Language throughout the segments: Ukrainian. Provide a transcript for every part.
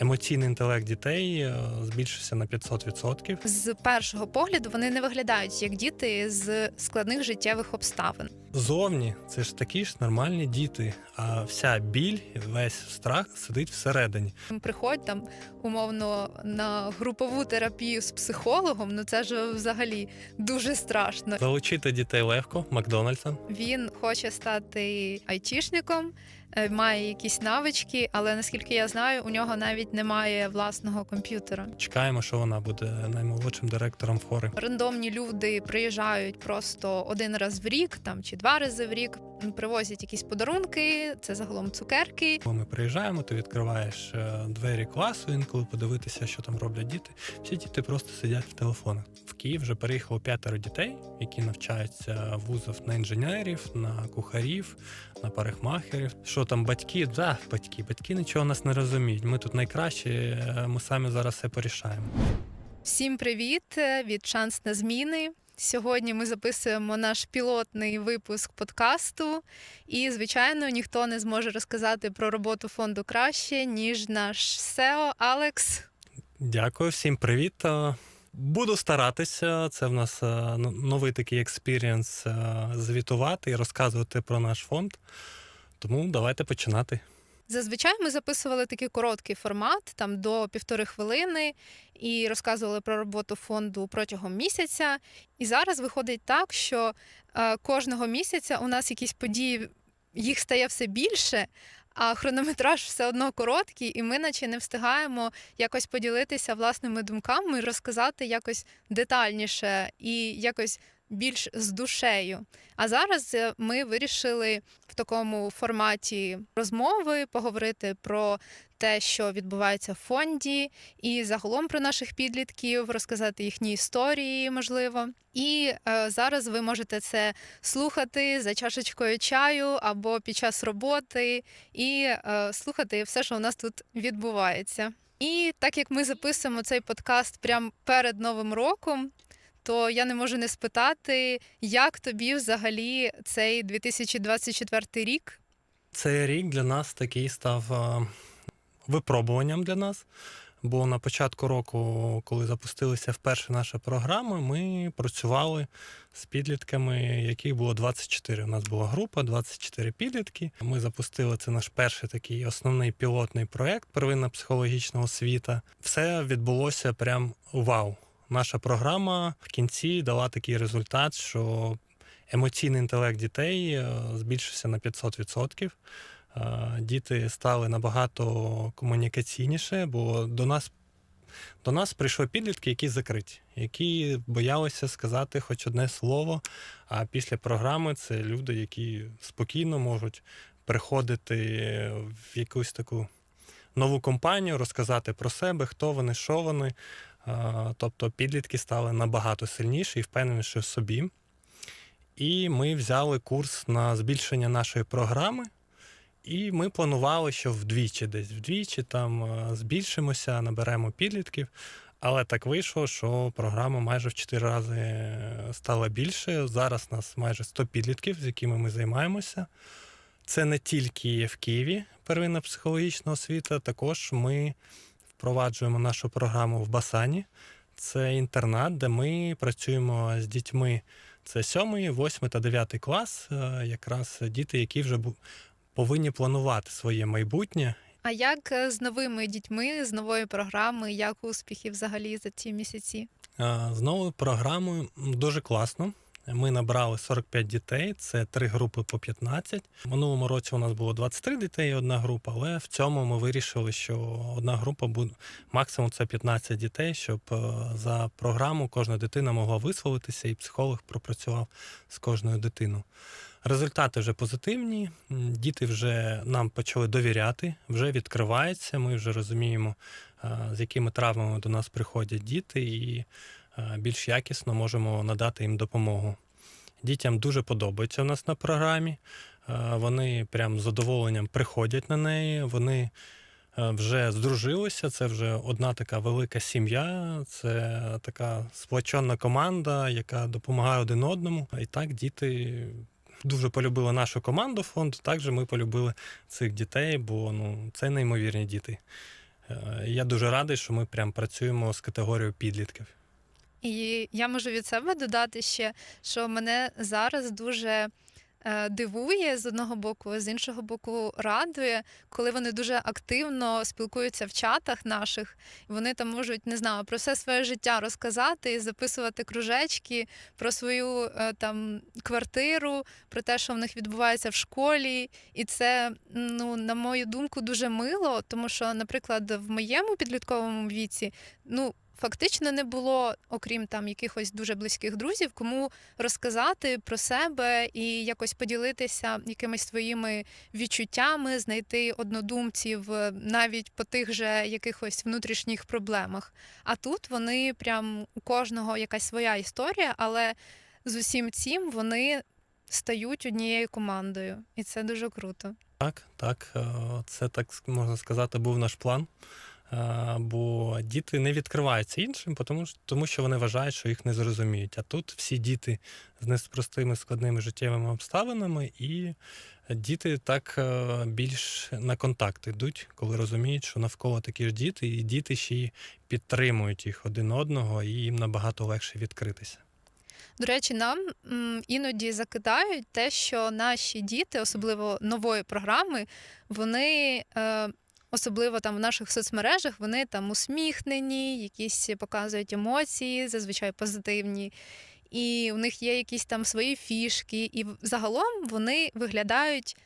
Емоційний інтелект дітей е, збільшився на 500%. З першого погляду вони не виглядають як діти з складних життєвих обставин. Зовні це ж такі ж нормальні діти, а вся біль, весь страх сидить всередині. Приходь там умовно на групову терапію з психологом. Ну це ж взагалі дуже страшно. Залучити дітей легко, Макдональдса. Він хоче стати айтішником, має якісь навички, але наскільки я знаю, у нього навіть немає власного комп'ютера. Чекаємо, що вона буде наймолодшим директором фори. Рандомні люди приїжджають просто один раз в рік, там чи два рази в рік, привозять якісь подарунки. Це загалом цукерки. Коли ми приїжджаємо, ти відкриваєш е, двері класу, інколи подивитися, що там роблять діти. Всі діти просто сидять в телефонах. В Київ вже переїхало п'ятеро дітей, які навчаються в вузах на інженерів, на кухарів, на парикмахерів. Що там батьки? Да, батьки, батьки нічого нас не розуміють. Ми тут найкращі, е, ми самі зараз все порішаємо. Всім привіт е, від шанс на зміни. Сьогодні ми записуємо наш пілотний випуск подкасту, і звичайно ніхто не зможе розказати про роботу фонду краще ніж наш SEO Алекс. Дякую, всім привіт. Е, Буду старатися. Це в нас новий такий експірієнс звітувати і розказувати про наш фонд. Тому давайте починати. Зазвичай ми записували такий короткий формат, там до півтори хвилини, і розказували про роботу фонду протягом місяця. І зараз виходить так, що е, кожного місяця у нас якісь події, їх стає все більше. А хронометраж все одно короткий, і ми наче не встигаємо якось поділитися власними думками, розказати якось детальніше і якось більш з душею. А зараз е, ми вирішили в такому форматі розмови поговорити про те, що відбувається в фонді, і загалом про наших підлітків, розказати їхні історії, можливо. І е, зараз ви можете це слухати за чашечкою чаю або під час роботи, і е, слухати все, що у нас тут відбувається. І так як ми записуємо цей подкаст прямо перед Новим роком, то я не можу не спитати, як тобі взагалі цей 2024 рік? Цей рік для нас такий став випробуванням для нас. Бо на початку року, коли запустилися вперше наші програми, ми працювали з підлітками, яких було 24. У нас була група, 24 підлітки. Ми запустили це наш перший такий основний пілотний проект первинна психологічна освіта. Все відбулося прям вау. Наша програма в кінці дала такий результат, що емоційний інтелект дітей е, збільшився на 500%. Е, Діти стали набагато комунікаційніше, бо до нас, до нас прийшли підлітки, які закриті, які боялися сказати хоч одне слово. А після програми це люди, які спокійно можуть приходити в якусь таку нову компанію, розказати про себе, хто вони, що вони. Е, Тобто підлітки стали набагато сильніші і впевненіші в собі. І ми взяли курс на збільшення нашої програми. І ми планували, що вдвічі, десь вдвічі там е, збільшимося, наберемо підлітків. Але так вийшло, що програма майже в 4 рази е, стала більше. Зараз нас майже 100 підлітків, з якими ми займаємося. Це не тільки в Києві первинна психологічна освіта, також ми впроваджуємо нашу програму в Басані. Це інтернат, де ми працюємо з дітьми. Це 7, 8 та 9 клас, е, якраз діти, які вже повинні планувати своє майбутнє. А як е, з новими дітьми, з нової програми, як успіхи взагалі за ці місяці? Е, З новою програмою дуже класно. Ми набрали 45 дітей, це три групи по 15. Минулому році у нас було 23 дітей, одна група, але в цьому ми вирішили, що одна група буде максимум це 15 дітей, щоб е, за програму кожна дитина могла висловитися, і психолог пропрацював з кожною дитиною. Результати вже позитивні. Діти вже нам почали довіряти, вже відкриваються. Ми вже розуміємо, е, з якими травмами до нас приходять діти, і більш якісно можемо надати їм допомогу. Дітям дуже подобається у нас на програмі. Е, Вони прям з задоволенням приходять на неї. Вони е, вже здружилися. Це вже одна така велика сім'я, це така сплочена команда, яка допомагає один одному. І так діти дуже полюбили нашу команду фонду. Також ми полюбили цих дітей, бо ну, це неймовірні діти. Е, Я дуже радий, що ми прям працюємо з категорією підлітків. І я можу від себе додати ще, що мене зараз дуже е, дивує з одного боку, з іншого боку, радує, коли вони дуже активно спілкуються в чатах наших, і вони там можуть не знаю про все своє життя розказати записувати кружечки про свою е, там квартиру, про те, що в них відбувається в школі. І це, ну, на мою думку, дуже мило, тому що, наприклад, в моєму підлітковому віці, ну. Фактично не було, окрім там якихось дуже близьких друзів, кому розказати про себе і якось поділитися якимись своїми відчуттями, знайти однодумців е, навіть по тих же якихось внутрішніх проблемах. А тут вони прям у кожного якась своя історія, але з усім цим вони стають однією командою, і це дуже круто. Так, так, е, це так можна сказати, був наш план. Е, Бо діти не відкриваються іншим, тому, що- вони вважають, що їх не зрозуміють. А тут всі діти з непростими складними життєвими обставинами, і діти так е, більш на контакт йдуть, коли розуміють, що навколо такі ж діти, і діти ще й підтримують їх один одного, і їм набагато легше відкритися. До речі, нам іноді закидають те, що наші діти, особливо нової програми, вони. Особливо там в наших соцмережах вони там усміхнені, якісь показують емоції, зазвичай позитивні, і у них є якісь там свої фішки. І загалом вони виглядають,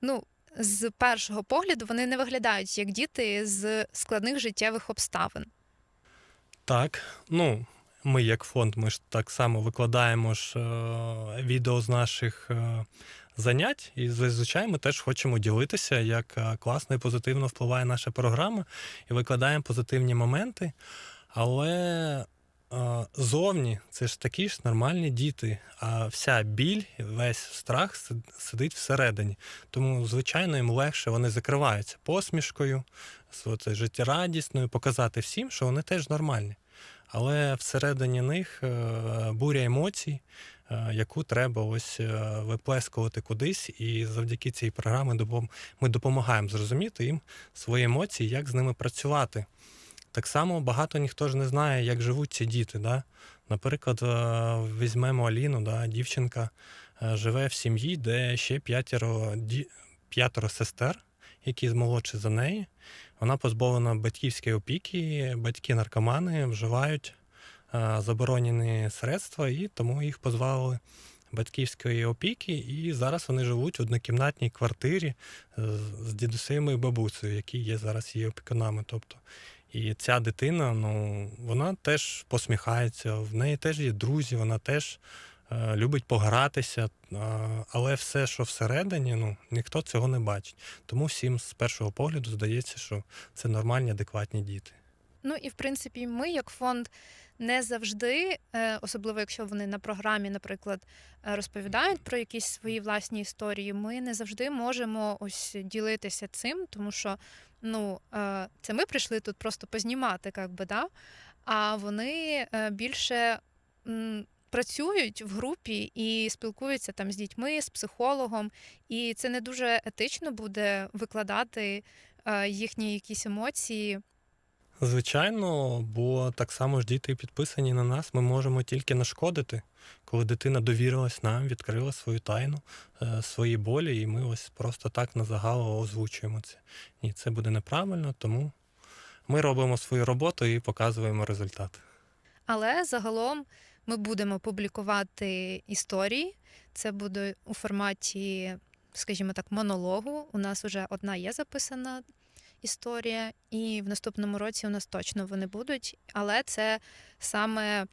ну, з першого погляду, вони не виглядають як діти з складних життєвих обставин. Так, ну ми, як фонд, ми ж так само викладаємо ж е, відео з наших е, занять, і зазвичай ми теж хочемо ділитися, як е, класно і позитивно впливає наша програма, і викладаємо позитивні моменти. Але е, зовні це ж такі ж нормальні діти, а вся біль, весь страх сидить всередині. Тому, звичайно, їм легше вони закриваються посмішкою, життєрадісною, показати всім, що вони теж нормальні. Але всередині них е, буря емоцій, яку треба ось е, виплескувати кудись, і завдяки цій програмі ми допомагаємо зрозуміти їм свої емоції, як з ними працювати. Так само багато ніхто ж не знає, як живуть ці діти. Да? Наприклад, е, візьмемо Аліну, да, дівчинка е, живе в сім'ї, де ще п'ятеро, п'ятеро сестер, які молодші за неї. Вона позбавлена батьківської опіки, батьки наркомани вживають е, заборонені средства, і тому їх позбавили батьківської опіки. І зараз вони живуть в однокімнатній квартирі е, з дідусем і бабусею, які є зараз її опікунами. Тобто, і ця дитина, ну, вона теж посміхається, в неї теж є друзі, вона теж е, любить погратися, е, але все, що всередині, ну, ніхто цього не бачить. Тому всім з першого погляду здається, що це нормальні, адекватні діти. Ну і в принципі, ми, як фонд, не завжди, е, особливо якщо вони на програмі, наприклад, е, розповідають про якісь свої власні історії, ми не завжди можемо ось ділитися цим, тому що ну, е, це ми прийшли тут просто познімати, як би, да? а вони більше. Працюють в групі і спілкуються там з дітьми, з психологом, і це не дуже етично буде викладати їхні якісь емоції Звичайно, бо так само ж діти підписані на нас, ми можемо тільки нашкодити, коли дитина довірилась нам, відкрила свою тайну, е, свої болі, і ми ось просто так на загал озвучуємо це. Ні, це буде неправильно, тому ми робимо свою роботу і показуємо результат. Але загалом ми будемо публікувати історії. Це буде у форматі, скажімо так, монологу. У нас вже одна є записана історія, і в наступному році у нас точно вони будуть. Але це саме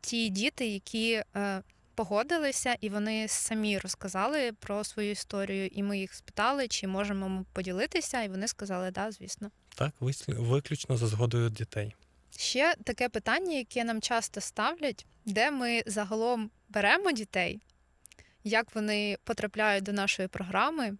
ті діти, які е, погодилися, і вони самі розказали про свою історію. І ми їх спитали, чи можемо ми поділитися, і вони сказали, да, звісно. Так, виключно за згодою дітей. Ще таке питання, яке нам часто ставлять, де ми загалом беремо дітей, як вони потрапляють до нашої програми,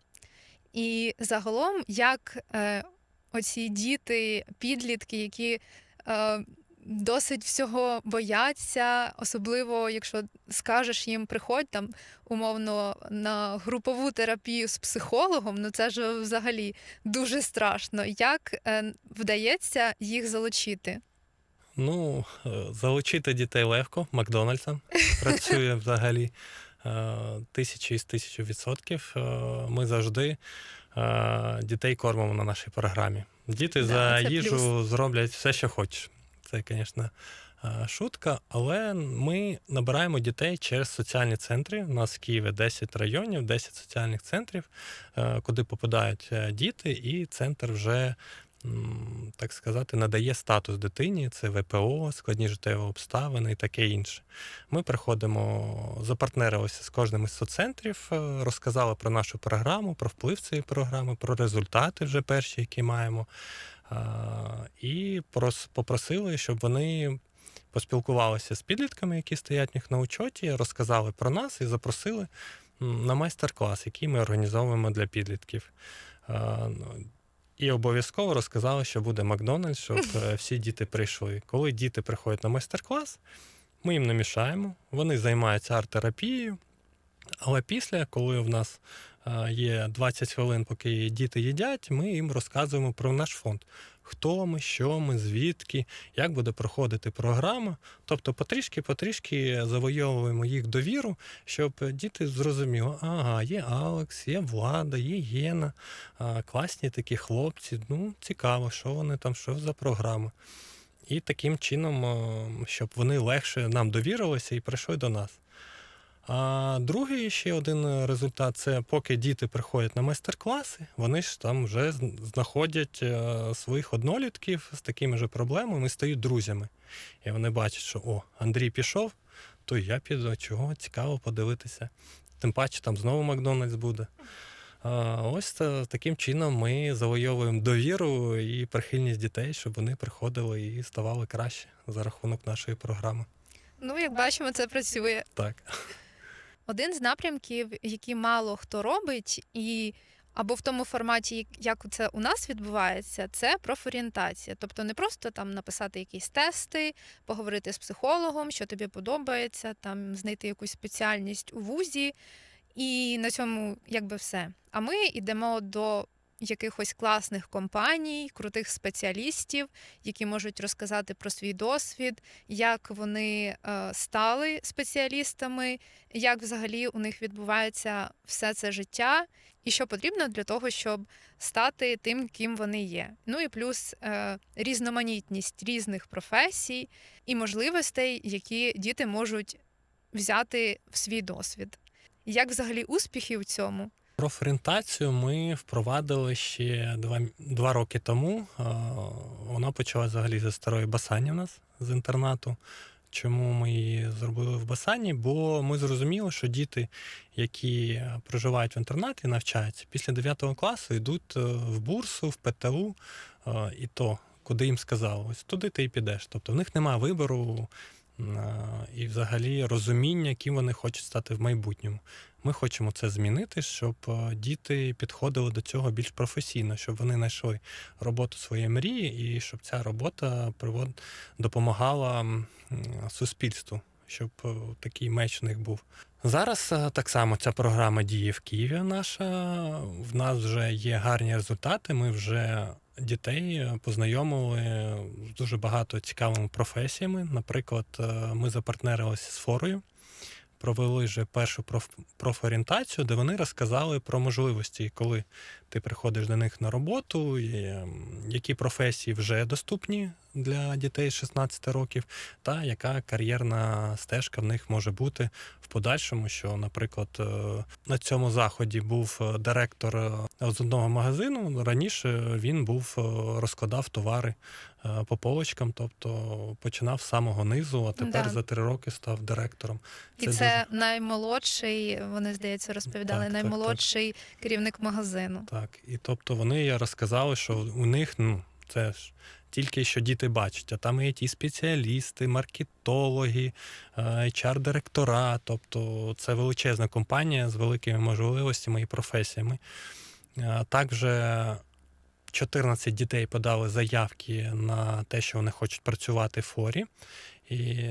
і загалом, як е, оці діти, підлітки, які е, досить всього бояться, особливо якщо скажеш їм приходь там умовно на групову терапію з психологом, ну це ж взагалі дуже страшно. Як е, вдається їх залучити? Ну, е, залучити дітей легко, Макдональдса працює взагалі тисячі із тисячу відсотків. Е, Ми завжди е, дітей кормимо на нашій програмі. Діти Да, за їжу плюс. зроблять все, що хочеш. Це, звісно, е, шутка, але ми набираємо дітей через соціальні центри. У нас в Києві 10 районів, 10 соціальних центрів, е, куди попадають е, діти, і центр вже так сказати, надає статус дитині, це ВПО, складні життєві обставини і таке інше. Ми приходимо, запартнерилися з кожним із соццентрів, е, розказали про нашу програму, про вплив цієї програми, про результати вже перші, які маємо. І попросили, щоб вони поспілкувалися з підлітками, які стоять них на учоті, розказали про нас і запросили на майстер-клас, який ми організовуємо для підлітків. І обов'язково розказали, що буде Макдональдс, щоб е, всі діти прийшли. Коли діти приходять на майстер-клас, ми їм не мішаємо, вони займаються арт-терапією. Але після, коли в нас е, є 20 хвилин, поки діти їдять, ми їм розказуємо про наш фонд. Хто ми, що ми, звідки, як буде проходити програма. Тобто потрішки-потрішки завойовуємо їх довіру, щоб діти зрозуміли, ага, є Алекс, є Влада, є Єна, класні такі хлопці. Ну, цікаво, що вони там, що за програма. І таким чином, щоб вони легше нам довірилися і прийшли до нас. А другий ще один результат це поки діти приходять на майстер-класи, вони ж там вже знаходять е, своїх однолітків з такими ж проблемами стають друзями. І вони бачать, що о, Андрій пішов, то я піду. Чого цікаво подивитися. Тим паче там знову Макдональдс буде. Ось та- таким чином ми завойовуємо довіру і прихильність дітей, щоб вони приходили і ставали краще за рахунок нашої програми. Ну, як бачимо, це працює. Так. Один з напрямків, які мало хто робить, і або в тому форматі, як це у нас відбувається, це профорієнтація. Тобто не просто там написати якісь тести, поговорити з психологом, що тобі подобається, там знайти якусь спеціальність у вузі, і на цьому якби все. А ми йдемо до якихось класних компаній, крутих спеціалістів, які можуть розказати про свій досвід, як вони е, стали спеціалістами, як взагалі у них відбувається все це життя, і що потрібно для того, щоб стати тим, ким вони є. Ну і плюс е, різноманітність різних професій і можливостей, які діти можуть взяти в свій досвід. Як взагалі успіхи в цьому? Профорієнтацію ми впровадили ще два, два роки тому. Вона почала взагалі зі старої Басані в нас з інтернату. Чому ми її зробили в Басані? Бо ми зрозуміли, що діти, які проживають в інтернаті, навчаються після 9 класу, йдуть е, в бурсу, в ПТУ, е, і то, куди їм сказали, ось туди ти і підеш. Тобто в них немає вибору е, і взагалі розуміння, ким вони хочуть стати в майбутньому. Ми хочемо це змінити, щоб е, діти підходили до цього більш професійно, щоб вони знайшли роботу своєї мрії, і щоб ця робота допомагала суспільству, щоб е, такий меч у них був. Зараз е, так само ця програма діє в Києві. Наша в нас вже є гарні результати. Ми вже дітей познайомили з дуже багато цікавими професіями. Наприклад, ми запартнерилися з форою провели вже першу проф, профорієнтацію, де вони розказали про можливості, коли ти приходиш до них на роботу, ем, які професії вже доступні для дітей 16 років, та яка кар'єрна стежка в них може бути в подальшому. Що, наприклад, е, на цьому заході був е, директор е, з одного магазину. Раніше він був розкладав товари по полочкам, тобто починав з самого низу, а тепер Да. за три роки став директором. І це наймолодший, вони здається, розповідали, Так, так, наймолодший керівник магазину. Так, і тобто вони розказали, що у них ну це ж тільки що діти бачать, а там є ті спеціалісти, маркетологи, е, HR-директора. Тобто це величезна компанія з великими можливостями і професіями. Е, Також 14 дітей подали заявки на те, що вони хочуть працювати в форі. І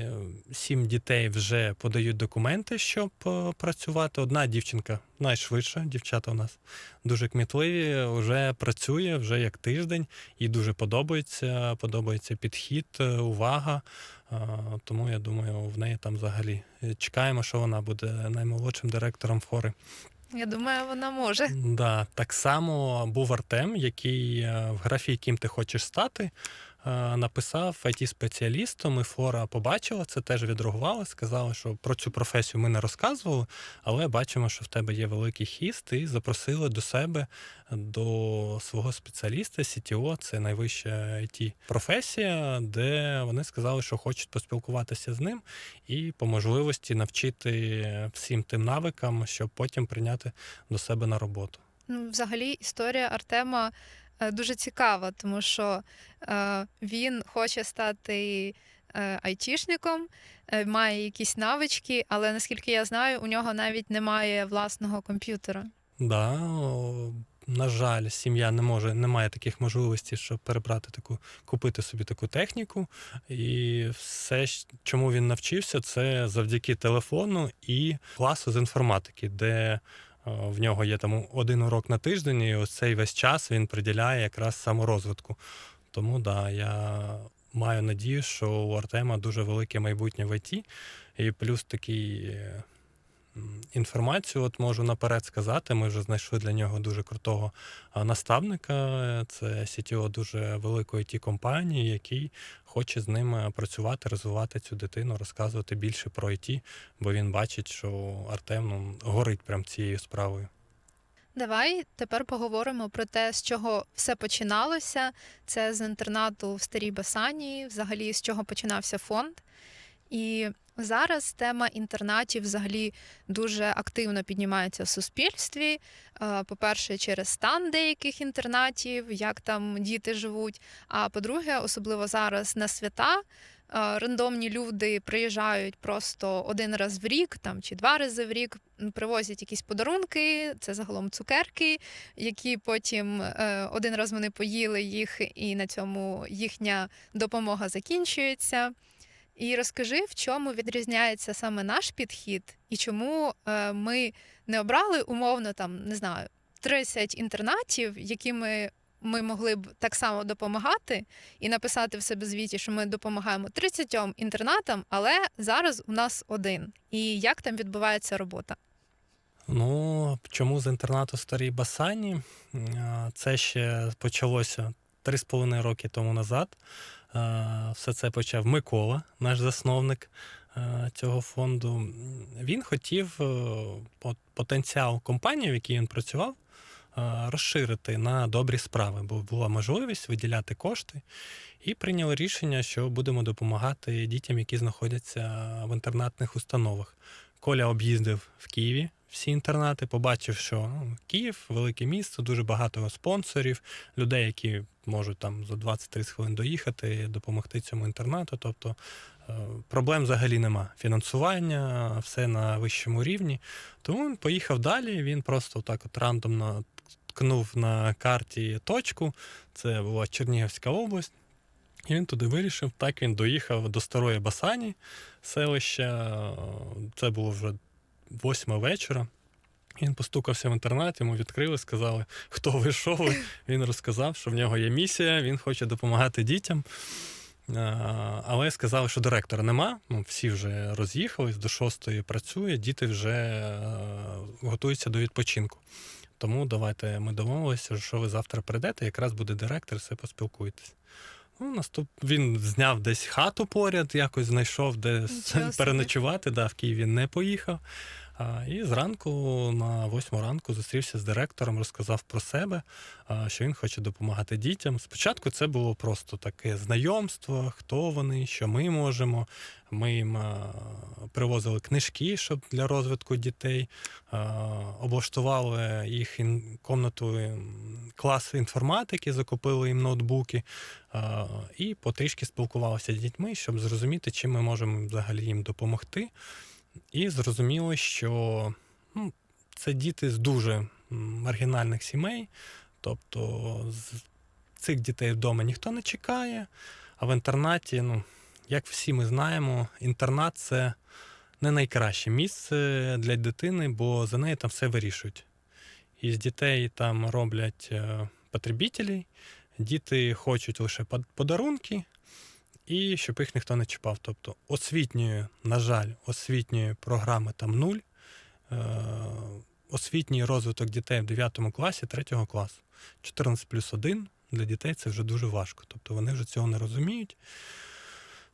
сім дітей вже подають документи, щоб е, працювати. Одна дівчинка найшвидша, дівчата у нас дуже кмітливі, вже працює вже як тиждень, їй дуже подобається. Подобається підхід, е, увага. Тому я думаю, в неї там взагалі е, чекаємо, що вона буде наймолодшим директором фори. Я думаю, вона може. Да, так само був Артем, який в графі, яким ти хочеш стати, написав it спеціалістом і Фора побачила це, теж відреагувала, сказала, що про цю професію ми не розказували, але бачимо, що в тебе є великий хіст, і запросили до себе до свого спеціаліста CTO, це найвища it професія, де вони сказали, що хочуть поспілкуватися з ним і по можливості навчити всім тим навикам, щоб потім прийняти до себе на роботу. Ну, взагалі, історія Артема е, дуже цікава, тому що е, він хоче стати е, айтішником, е, має якісь навички, але наскільки я знаю, у нього навіть немає власного комп'ютера. Да, на жаль, сім'я не може, не має таких можливостей, щоб перебрати таку, купити собі таку техніку. І все, чому він навчився, це завдяки телефону і класу з інформатики, де е, в нього є там один урок на тиждень, і ось цей весь час він приділяє якраз саморозвитку. Тому да, я маю надію, що у Артема дуже велике майбутнє в ІТ, і плюс такий. Інформацію от можу наперед сказати. Ми вже знайшли для нього дуже крутого наставника. Це CTO дуже великої it компанії, який хоче з ним е, працювати, розвивати цю дитину, розказувати більше про IT, бо він бачить, що Артем ну, горить прям цією справою. Давай тепер поговоримо про те, з чого все починалося. Це з інтернату в старій Басанії, взагалі з чого починався фонд. І зараз тема інтернатів взагалі дуже активно піднімається в суспільстві. Е, По-перше, через стан деяких інтернатів, як там діти живуть. А по-друге, особливо зараз на свята. е, Рандомні люди приїжджають просто один раз в рік там чи два рази в рік, привозять якісь подарунки, це загалом цукерки, які потім е, один раз вони поїли їх, і на цьому їхня допомога закінчується. І розкажи, в чому відрізняється саме наш підхід, і чому е, ми не обрали умовно там, не знаю, 30 інтернатів, якими ми могли б так само допомагати, і написати в себе звіті, що ми допомагаємо 30 інтернатам, але зараз у нас один. І як там відбувається робота? Ну, чому з інтернату старій Басані? Це ще почалося 3,5 роки тому назад. А, Все це почав Микола, наш засновник е, цього фонду. Він хотів е, потенціал компанії, в якій він працював, е, розширити на добрі справи, бо була можливість виділяти кошти. І прийняли рішення, що будемо допомагати дітям, які знаходяться в інтернатних установах. Коля об'їздив в Києві всі інтернати, побачив, що ну, Київ велике місто, дуже багато спонсорів, людей, які можуть там за 20-30 хвилин доїхати, допомогти цьому інтернату. Тобто е, проблем взагалі нема. Фінансування, все на вищому рівні. Тому він поїхав далі. Він просто так от рандомно ткнув на карті точку. Це була Чернігівська область. І він туди вирішив. Так він доїхав до старої Басані селища. Це було вже восьма вечора. Він постукався в інтернет, йому відкрили, сказали, хто ви, що ви. Він розказав, що в нього є місія, він хоче допомагати дітям. Але сказали, що директора нема. Ну, всі вже роз'їхались, до шостої працює, діти вже е, готуються до відпочинку. Тому давайте ми домовилися, що ви завтра прийдете, якраз буде директор, все поспілкуєтесь. Ну, наступ... Він зняв десь хату поряд, якось знайшов, де Нічого собі. переночувати. Да, в Києві не поїхав. І зранку на восьму ранку зустрівся з директором, розказав про себе, що він хоче допомагати дітям. Спочатку це було просто таке знайомство, хто вони, що ми можемо. Ми їм привозили книжки, щоб для розвитку дітей, облаштували їх комнату м, клас інформатики, закупили їм ноутбуки і потрішки спілкувалися з дітьми, щоб зрозуміти, чим ми можемо взагалі їм допомогти. І зрозуміло, що ну, це діти з дуже маргінальних сімей, тобто з цих дітей вдома ніхто не чекає, а в інтернаті, ну, як всі ми знаємо, інтернат це не найкраще місце для дитини, бо за неї там все вирішують. І з дітей там роблять е, потребітелі, діти хочуть лише подарунки, і щоб їх ніхто не чіпав. Тобто освітньої, на жаль, освітньої програми там нуль. Е, освітній розвиток дітей в 9 класі 3 класу. 14 плюс 1 для дітей це вже дуже важко. Тобто вони вже цього не розуміють.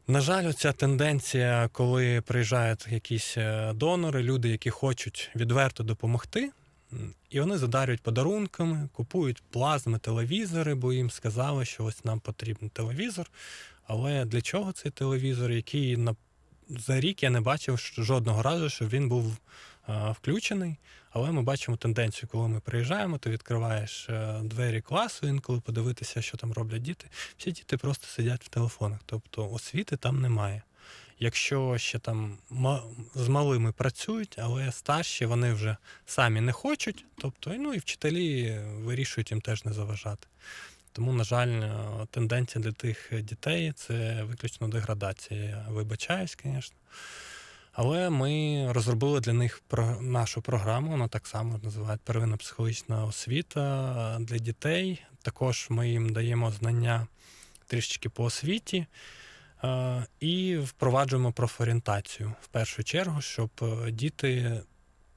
На жаль, оця тенденція, коли приїжджають якісь е, донори, люди, які хочуть відверто допомогти, і вони задарюють подарунками, купують плазми, телевізори, бо їм сказали, що ось нам потрібен телевізор. Але для чого цей телевізор, який на за рік я не бачив жодного разу, щоб він був а, включений. Але ми бачимо тенденцію, коли ми приїжджаємо, ти відкриваєш е, двері класу, інколи подивитися, що там роблять діти. Всі діти просто сидять в телефонах, тобто освіти там немає. Якщо ще там з малими працюють, але старші вони вже самі не хочуть, тобто ну і вчителі вирішують їм теж не заважати. Тому, на жаль, е, тенденція для тих дітей це виключно деградація. Вибачаюсь, звісно. Але ми розробили для них нашу програму, вона так само називають первинна психологічна освіта для дітей. Також ми їм даємо знання трішечки по освіті е, і впроваджуємо профорієнтацію в першу чергу, щоб е, діти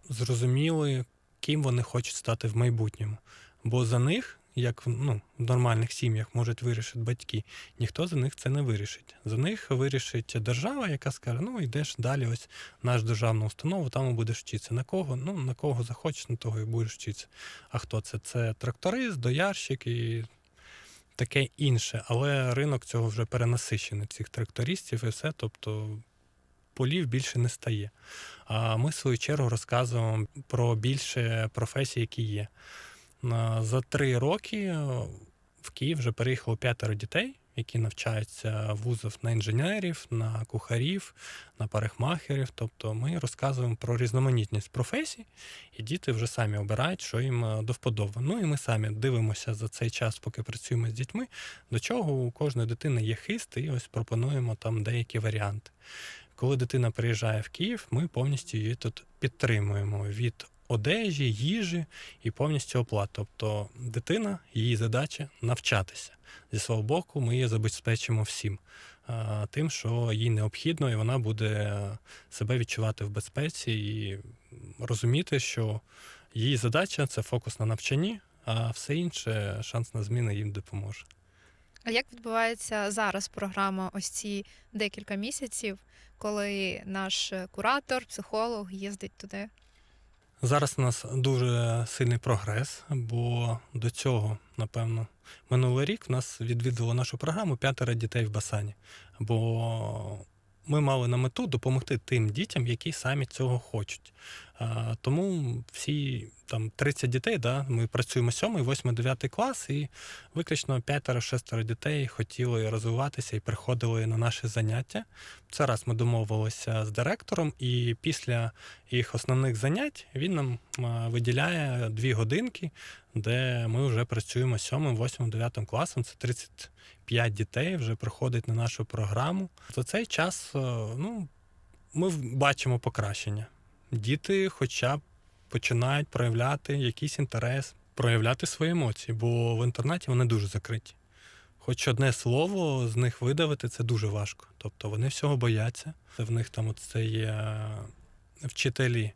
зрозуміли, ким вони хочуть стати в майбутньому. Бо за них, як ну, в нормальних сім'ях можуть вирішити батьки, ніхто за них це не вирішить. За них вирішить держава, яка скаже: ну йдеш далі, ось наш державну установу, там будеш вчитися. На кого? Ну на кого захочеш, на того і будеш вчитися. А хто це? Це тракторист, доярщик і таке інше. Але ринок цього вже перенасичений, цих трактористів і все. Тобто полів більше не стає. А ми, в свою чергу, розказуємо про більше професій, які є. На- За три роки е, в Київ вже переїхало п'ятеро дітей, які навчаються вузов на інженерів, на кухарів, на парикмахерів. Тобто ми розказуємо про різноманітність професій, і діти вже самі обирають, що їм е, до вподоби. Ну і ми самі дивимося за цей час, поки працюємо з дітьми, до чого у кожної дитини є хист, і ось пропонуємо там деякі варіанти. Коли дитина приїжджає в Київ, ми повністю її тут підтримуємо від одежі, їжі і повністю оплат. Тобто дитина, її задача навчатися. Зі свого боку, ми її забезпечимо всім. Тим, що їй необхідно, і вона буде е, себе відчувати в безпеці і розуміти, що її задача це фокус на навчанні, а все інше шанс на зміни їм допоможе. А як відбувається зараз програма ось ці декілька місяців, коли наш е, куратор, психолог їздить туди? Зараз у нас дуже сильний прогрес, бо до цього, напевно, минулий рік в нас відвідало нашу програму п'ятеро дітей в Басані. Бо ми мали на мету допомогти тим дітям, які самі цього хочуть. Тому всі там 30 дітей, да, ми працюємо 7, 8, 9 клас, і виключно п'ятеро-шестеро дітей хотіли розвиватися і приходили на наші заняття. Це раз ми домовилися з директором, і після їх основних занять він нам виділяє дві годинки, де ми вже працюємо 7, 8, 9 класом. Це 35 дітей вже приходить на нашу програму. За цей час е, ну, ми бачимо покращення. Діти хоча б починають проявляти якийсь інтерес, проявляти свої емоції, бо в інтернаті вони дуже закриті. Хоч одне слово з них видавити це дуже важко. Тобто вони всього бояться. В них там це є е, вчителі.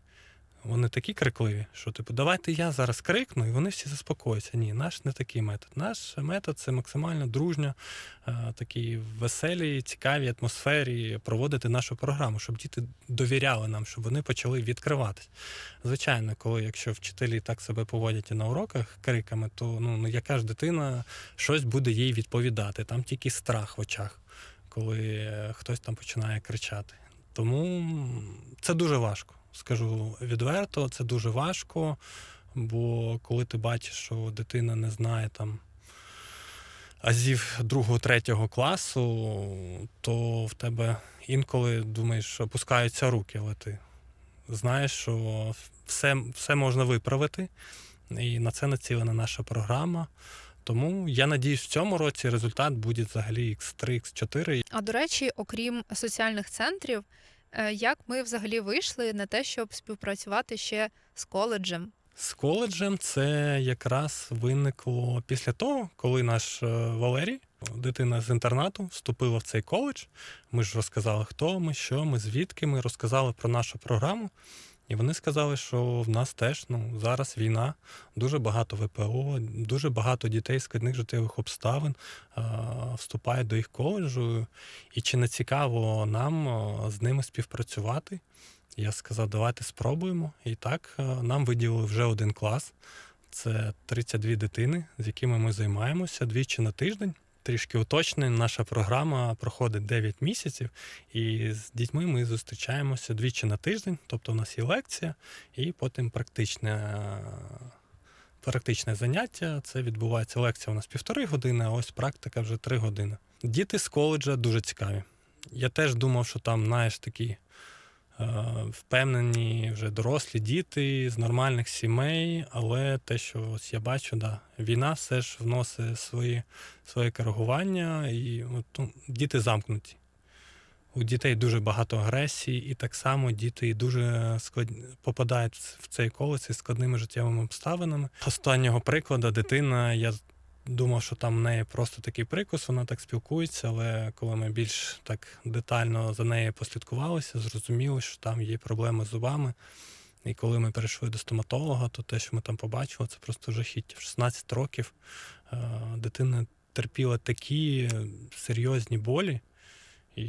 Вони такі крикливі, що типу, давайте я зараз крикну, і вони всі заспокояться. Ні, наш не такий метод. Наш метод це максимально дружньо, е, такій веселій, цікавій атмосфері проводити нашу програму, щоб діти довіряли нам, щоб вони почали відкриватись. Звичайно, коли якщо вчителі так себе поводять і на уроках криками, то ну ну, яка ж дитина щось буде їй відповідати. Там тільки страх в очах, коли е, хтось там починає кричати. Тому це дуже важко. Скажу відверто, це дуже важко, бо коли ти бачиш, що дитина не знає там азів другого, третього класу, то в тебе інколи думаєш, опускаються руки, але ти знаєш, що все, все можна виправити, і на це націлена наша програма. Тому я надіюсь, в цьому році результат буде взагалі X3, X4. А до речі, окрім соціальних центрів, як ми взагалі вийшли на те, щоб співпрацювати ще з коледжем? З коледжем це якраз виникло після того, коли наш е, Валерій, дитина з інтернату, вступила в цей коледж. Ми ж розказали, хто ми, що ми, звідки ми розказали про нашу програму. І вони сказали, що в нас теж ну, зараз війна, дуже багато ВПО, дуже багато дітей складних життєвих обставин е, вступають до їх коледжу. І чи не цікаво нам з ними співпрацювати? Я сказав, давайте спробуємо. І так нам виділили вже один клас. Це 32 дитини, з якими ми займаємося двічі на тиждень. Трішки уточнень, наша програма проходить 9 місяців, і з дітьми ми зустрічаємося двічі на тиждень. Тобто у нас є лекція, і потім практичне, практичне заняття. Це відбувається лекція у нас півтори години, а ось практика вже три години. Діти з коледжа дуже цікаві. Я теж думав, що там, знаєш, такі впевнені вже дорослі діти з нормальних сімей, але те, що ось я бачу, да, війна все ж вносить свої, своє коригування, і от, ну, діти замкнуті. У дітей дуже багато агресії, і так само діти дуже склад... попадають в цей колес із складними життєвими обставинами. Останнього прикладу дитина, я думав, що там в неї просто такий прикус, вона так спілкується, але коли ми більш так детально за нею послідкувалися, зрозуміли, що там є проблеми з зубами. І коли ми перейшли до стоматолога, то те, що ми там побачили, це просто жахіття. В 16 років е, дитина терпіла такі серйозні болі. І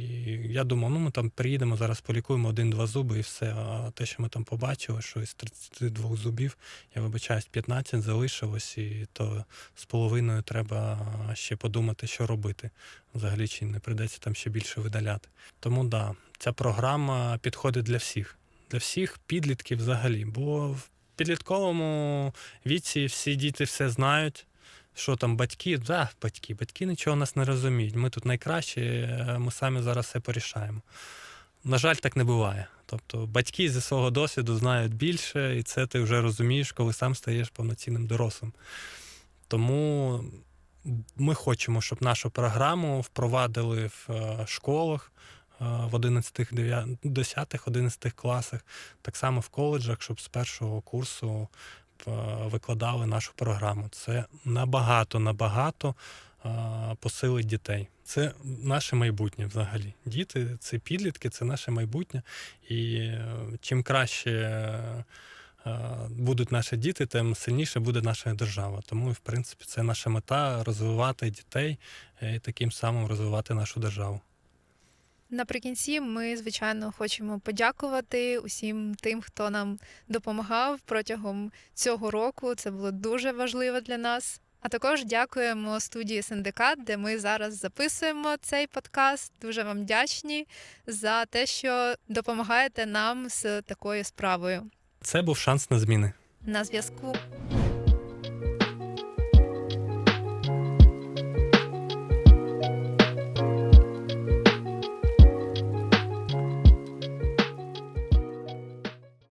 я думав, ну ми там приїдемо, зараз полікуємо один-два зуби і все. А те, що ми там побачили, що із 32 зубів, я вибачаюсь, 15 залишилось, і то з половиною треба ще подумати, що робити. Взагалі, чи не прийдеться там ще більше видаляти. Тому да, ця програма підходить для всіх, для всіх підлітків взагалі. Бо в підлітковому віці всі діти все знають. Що там батьки? Да, батьки, батьки нічого нас не розуміють. Ми тут найкращі, е, ми самі зараз все порішаємо. На жаль, так не буває. Тобто батьки зі свого досвіду знають більше, і це ти вже розумієш, коли сам стаєш повноцінним дорослим. Тому ми хочемо, щоб нашу програму впровадили в е, школах е, в 11, 10, 11 класах, так само в коледжах, щоб з першого курсу викладали нашу програму. Це набагато, набагато е, посилить дітей. Це наше майбутнє взагалі. Діти, це підлітки, це наше майбутнє. І е, чим краще е, будуть наші діти, тим сильніше буде наша держава. Тому, в принципі, це наша мета розвивати дітей е, і таким самим розвивати нашу державу. Наприкінці ми, звичайно, хочемо подякувати усім тим, хто нам допомагав протягом цього року. Це було дуже важливо для нас. А також дякуємо студії Синдикат, де ми зараз записуємо цей подкаст. Дуже вам вдячні за те, що допомагаєте нам з такою справою. Це був шанс на зміни. На зв'язку.